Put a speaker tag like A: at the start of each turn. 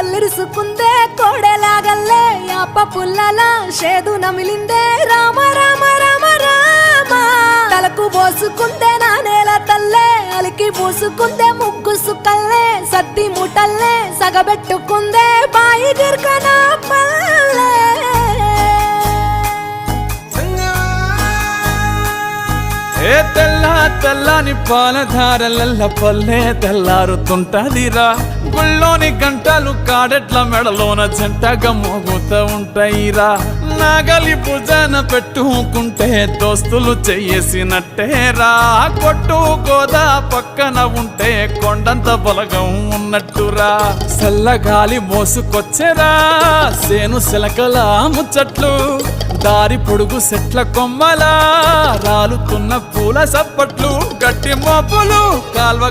A: కొల్లిరుసుకుందే కోడెలాగల్లే యాప పుల్లల షేదు నమిలిందే. రామ రామ రామ రామ. తలకు పోసుకుందే నా నేల తల్లే అలికి పూసుకుందే ముగ్గు సుకల్లే సత్తి మూటల్లే సగబెట్టుకుందే బాయి గిర్కన పల్లె
B: ఏ తెల్ల తెల్లని పాలధారలల్ల పల్లె తెల్లారుతుంటదిరా. గుళ్ళోని గంటలు కాడెట్ల మెడలోన జంటగా మోగుతూ ఉంటాయిరా. నాగలి భుజాన పెట్టుకుంటే దోస్తులు చెయ్యేసినట్టేరా కొట్టు గోదా పక్కన ఉంటే కొండంత బలగం ఉన్నట్టురా. చల్లగాలి మోసుకొచ్చేరా. సేను శిలకల ముచ్చట్లు దారి పొడుగు సెట్ల కొమ్మలా. రాలుతున్న పూల సప్పట్లు గట్టి మోపులు కాల్వ